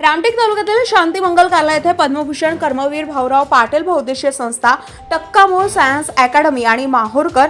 रामटेक तालुक्यातील शांतिमंगल कार्यालय येथे पद्मभूषण कर्मवीर भाऊराव पाटील बहुद्देशीय संस्था टक्कामोल सायन्स अकॅडमी आणि माहोरकर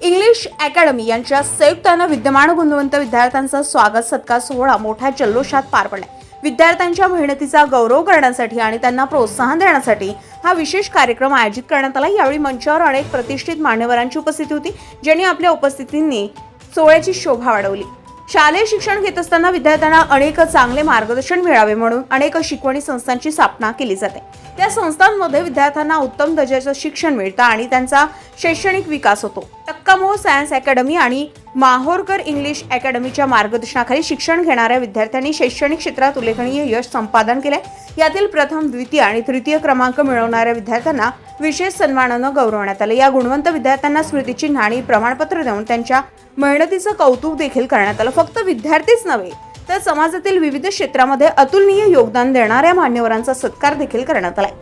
इंग्लिश अकॅडमी यांच्या संयुक्तानं विद्यमान गुणवंत विद्यार्थ्यांचा स्वागत सत्कार सोहळा मोठ्या जल्लोषात पार पडला विद्यार्थ्यांच्या मेहनतीचा गौरव करण्यासाठी आणि त्यांना प्रोत्साहन देण्यासाठी हा विशेष कार्यक्रम आयोजित करण्यात आला. यावेळी मंचावर अनेक प्रतिष्ठित मान्यवरांची उपस्थिती होती ज्यांनी आपल्या उपस्थितींनी सोहळ्याची शोभा वाढवली. शालेय शिक्षण घेत असताना विद्यार्थ्यांना अनेक चांगले मार्गदर्शन मिळावे म्हणून अनेक शिकवणी संस्थांची स्थापना केली जाते. त्या संस्थांमध्ये विद्यार्थ्यांना उत्तम दर्जाचं शिक्षण मिळतं आणि त्यांचा शैक्षणिक विकास होतो. तक्कामोह सायन्स अकॅडमी आणि माहोरकर इंग्लिश अकॅडमीच्या मार्गदर्शनाखाली शिक्षण घेणाऱ्या विद्यार्थ्यांनी शैक्षणिक क्षेत्रात उल्लेखनीय यश संपादन केले यातील प्रथम द्वितीय आणि तृतीय क्रमांक मिळवणाऱ्या विद्यार्थ्यांना विशेष सन्मानानं गौरवण्यात आलं. या गुणवंत विद्यार्थ्यांना स्मृतिचिन्ह आणि प्रमाणपत्र देऊन त्यांच्या मेहनतीचं कौतुक देखील करण्यात आलं. फक्त विद्यार्थीच नव्हे तर समाजातील विविध क्षेत्रामध्ये अतुलनीय योगदान देणाऱ्या मान्यवरांचा सत्कार देखील करण्यात आलाय.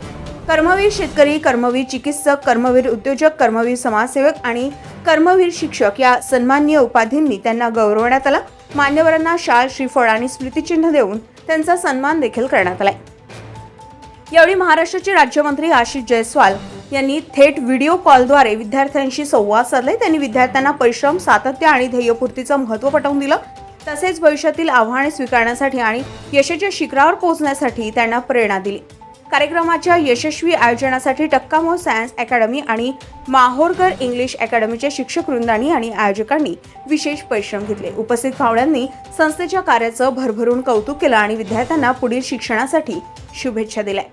कर्मवीर शेतकरी कर्मवीर चिकित्सक कर्मवीर उद्योजक कर्मवीर समाजसेवक आणि कर्मवीर शिक्षक या सन्माननीय उपाधींनी त्यांना गौरवण्यात आला. मान्यवरांना शाल श्रीफळ आणि स्मृतिचिन्ह देऊन त्यांचा सन्मान देखील करण्यात आलाय. यावेळी महाराष्ट्राचे राज्यमंत्री आशिष जयस्वाल यांनी थेट व्हिडिओ कॉलद्वारे विद्यार्थ्यांशी संवाद साधले. त्यांनी विद्यार्थ्यांना परिश्रम सातत्य आणि ध्येयपूर्तीचं महत्त्व पटवून दिलं. तसेच भविष्यातील आव्हाने स्वीकारण्यासाठी आणि यशाच्या शिखरावर पोहोचण्यासाठी त्यांना प्रेरणा दिली. कार्यक्रमाच्या यशस्वी आयोजनासाठी टक्कामो सायन्स अकॅडमी आणि माहोरकर इंग्लिश अकॅडमीच्या शिक्षक वृंदांनी आणि आयोजकांनी विशेष परिश्रम घेतले. उपस्थित पाहुण्यांनी संस्थेच्या कार्याचं भरभरून कौतुक केलं आणि विद्यार्थ्यांना पुढील शिक्षणासाठी शुभेच्छा दिल्या.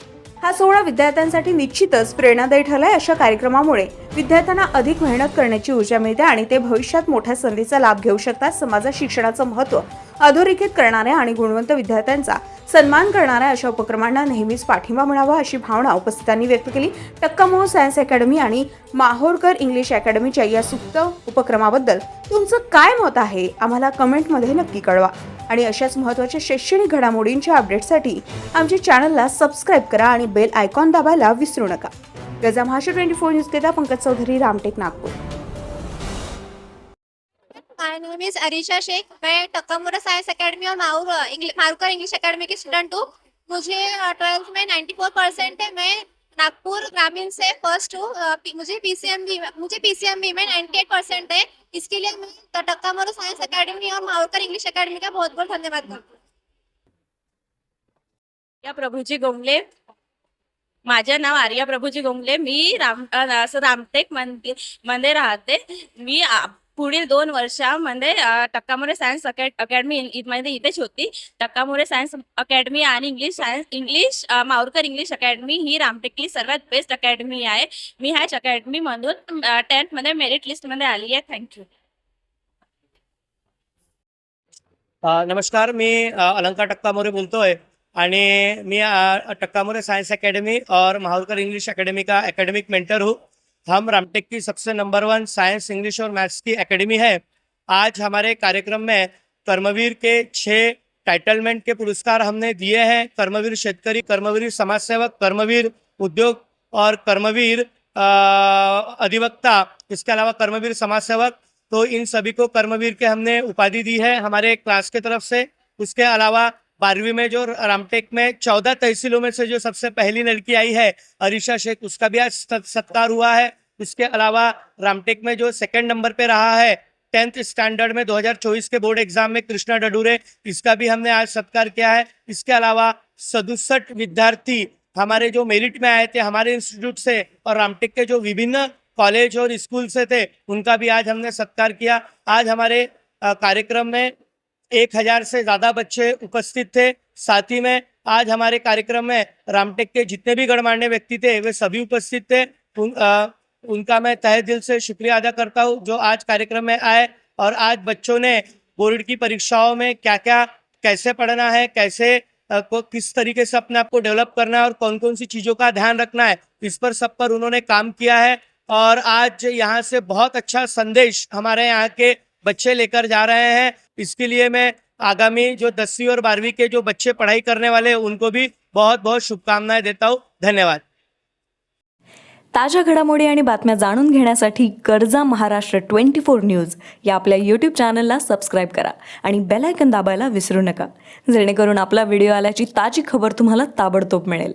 हा सोहळा विद्यार्थ्यांसाठी निश्चितच प्रेरणादायी ठरलाय अशा कार्यक्रमामुळे. विद्यार्थ्यांना अधिक मेहनत करण्याची ऊर्जा मिळते आणि ते भविष्यात मोठ्या संधीचा लाभ घेऊ शकतात. समाजात शिक्षणाचं महत्त्व अधोरेखित करणाऱ्या आणि गुणवंत विद्यार्थ्यांचा सन्मान करणाऱ्या अशा उपक्रमांना नेहमीच पाठिंबा मिळावा अशी भावना उपस्थितांनी व्यक्त केली. टक्कामोह सायन्स अकॅडमी आणि माहोरकर इंग्लिश अकॅडमीच्या या सुप्त उपक्रमाबद्दल तुमचं काय मत आहे? आम्हाला कमेंटमध्ये नक्की कळवा. आणि अशाच महत्त्वाच्या शैक्षणिक घडामोडींच्या अपडेटसाठी आमच्या चॅनलला सबस्क्राईब करा आणि बेल आयकॉन दाबायला विसरू नका. गजा महाराष्ट्र ट्वेंटी फोर न्यूज देता Pankaj Chaudhary Ramtek Nagpur. My name is Arisha Shaikh मैं टक्कामुरा साइंस एकेडमी और माउर मारुकर इंग्लिश एकेडमी की स्टूडेंट हूँ। मुझे ट्वेल्थ में 94 परसेंट है। मैं नागपुर ग्रामीण से फर्स्ट हूँ। मुझे पीसीएमबी मुझे पीसीएमबी में 98 परसेंट है। इसके लिए मैं ट- टक्कामुरा साइंस एकेडमी और माउरकर इंग्लिश एकेडमी का बहुत बहुत धन्यवाद करती हूँ। आर्या प्रभूजी गोमले माझे नाव आर्या प्रभूजी गोंगले. मी राम असं रामटेक मंदिरमध्ये राहते. मी आ- पुढील दोन वर्षामध्ये अ, टक्कामुरे सायन्स अकॅड अकॅडमी इ- मध्ये इथेच होती. टक्कामुरे सायन्स अकॅडमी आणि English science English uh, English academy ही रामटेकली सर्वात बेस्ट अकॅडमी आहे. मी ह्याच अकॅडमी मधून टेन्थमध्ये मेरिट लिस्टमध्ये आली आहे. थँक्यू अ, नमस्कार. मी अ, अलंकार टक्कामोरे बोलतोय. आणि मी टक्कामोरे साइंस एकेडमी और महावरकर इंग्लिश अकेडमी का एकेडमिक मेंटर हूँ। हम रामटेक की सबसे नंबर वन साइंस इंग्लिश और मैथ्स की एकेडमी है। आज हमारे कार्यक्रम में कर्मवीर के छः टाइटलमेंट के पुरस्कार हमने दिए हैं। कर्मवीर शेतकरी, कर्मवीर समाज सेवक कर्मवीर उद्योग और कर्मवीर अधिवक्ता, इसके अलावा कर्मवीर समाज सेवक तो इन सभी को कर्मवीर के हमने उपाधि दी है हमारे क्लास के तरफ़ से। उसके अलावा बारहवीं में जो रामटेक में चौदह तहसीलों में से जो सबसे पहली लड़की आई है, अरीशा शेख, उसका भी आज सत्कार हुआ है। इसके अलावा रामटेक में जो सेकंड नंबर पे रहा है टेंथ स्टैंडर्ड में 2024 के बोर्ड एग्ज़ाम में कृष्णा डडूरे, इसका भी हमने आज सत्कार किया है। इसके अलावा सदुसठ विद्यार्थी हमारे जो मेरिट में आए थे, हमारे इंस्टीट्यूट से और रामटेक के जो विभिन्न कॉलेज और स्कूल से थे, उनका भी आज हमने सत्कार किया। आज हमारे कार्यक्रम में एक हज़ार से ज़्यादा बच्चे उपस्थित थे। साथ ही में आज हमारे कार्यक्रम में रामटेक के जितने भी गणमान्य व्यक्ति थे वे सभी उपस्थित थे। उन, अ, उनका मैं तहे दिल से शुक्रिया अदा करता हूँ जो आज कार्यक्रम में आए और आज बच्चों ने बोर्ड की परीक्षाओं में क्या क्या कैसे पढ़ना है कैसे को किस तरीके से अपने आप को डेवलप करना है और कौन कौन सी चीज़ों का ध्यान रखना है इस पर सब पर उन्होंने काम किया है। और आज यहाँ से बहुत अच्छा संदेश हमारे यहाँ के बच्चे लेकर जा रहे हैं। इसके लिए मैं आगामी जो दसवीं और बारहवीं के जो बच्चे पढ़ाई करने वाले हैं उनको भी बहुत बहुत शुभकामनाएं देता हूँ। धन्यवाद। ताज्या घडामोडी आणि बातम्या जाणून घेण्यासाठी कर्जा महाराष्ट्र ट्वेंटी फोर न्यूज या आपल्या यूट्यूब चॅनलला सबस्क्राईब करा आणि बेल आयकन दाबायला विसरू नका. जेणेकरून आपला व्हिडिओ आल्याची ताजी खबर तुम्हाला ताबडतोब मिळेल.